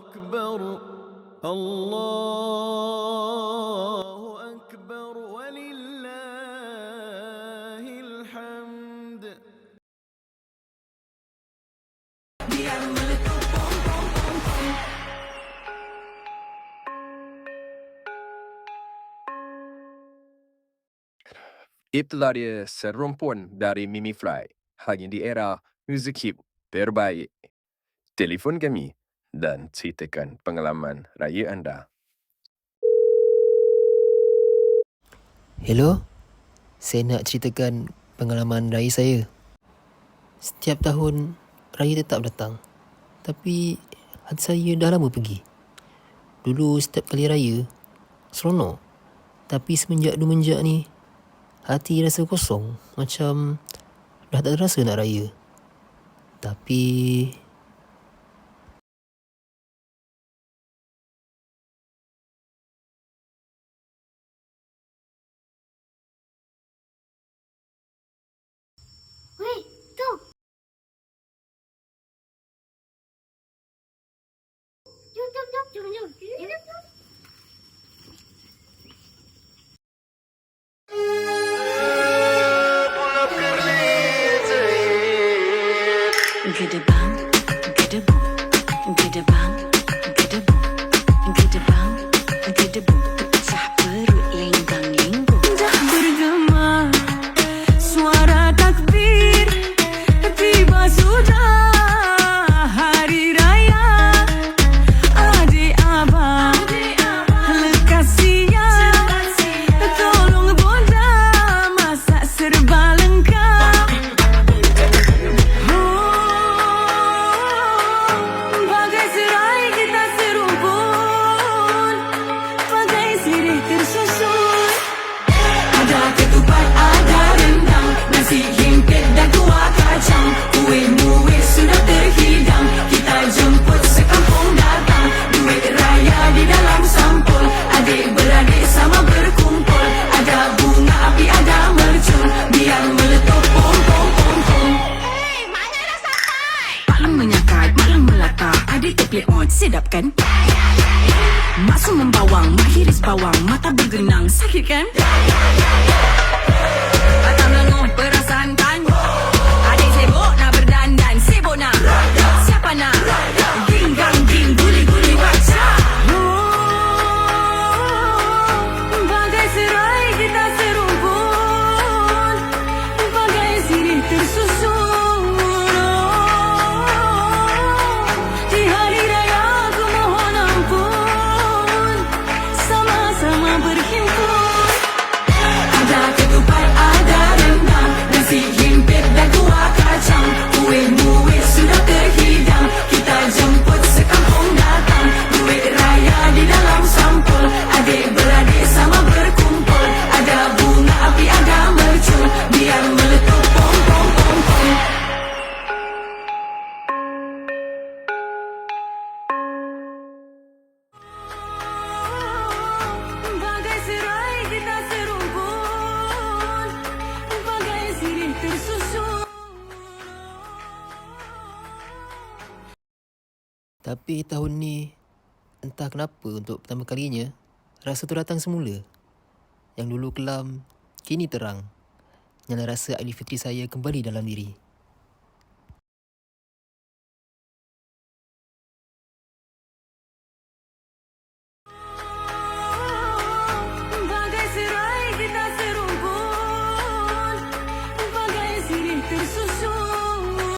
أكبر الله أكبر ولله الحمد Itulah dia serumpun dari Mimi Fly. Hanya di era muzik hip terbaik. Telefon kami dan ceritakan pengalaman raya anda. Hello, saya nak ceritakan pengalaman raya saya. Setiap tahun, raya tetap datang. Tapi, hati saya dah lama pergi. Dulu setiap kali raya, seronok. Tapi semenjak dumenjak ni, hati rasa kosong. Macam dah tak rasa nak raya. Tapi, 它们就吱吱 Mahiris bawang, matabag rin ang sakikem tapi tahun ni, entah kenapa untuk pertama kalinya, rasa tu datang semula. Yang dulu kelam, kini terang. Nyala rasa Aidilfitri saya kembali dalam diri.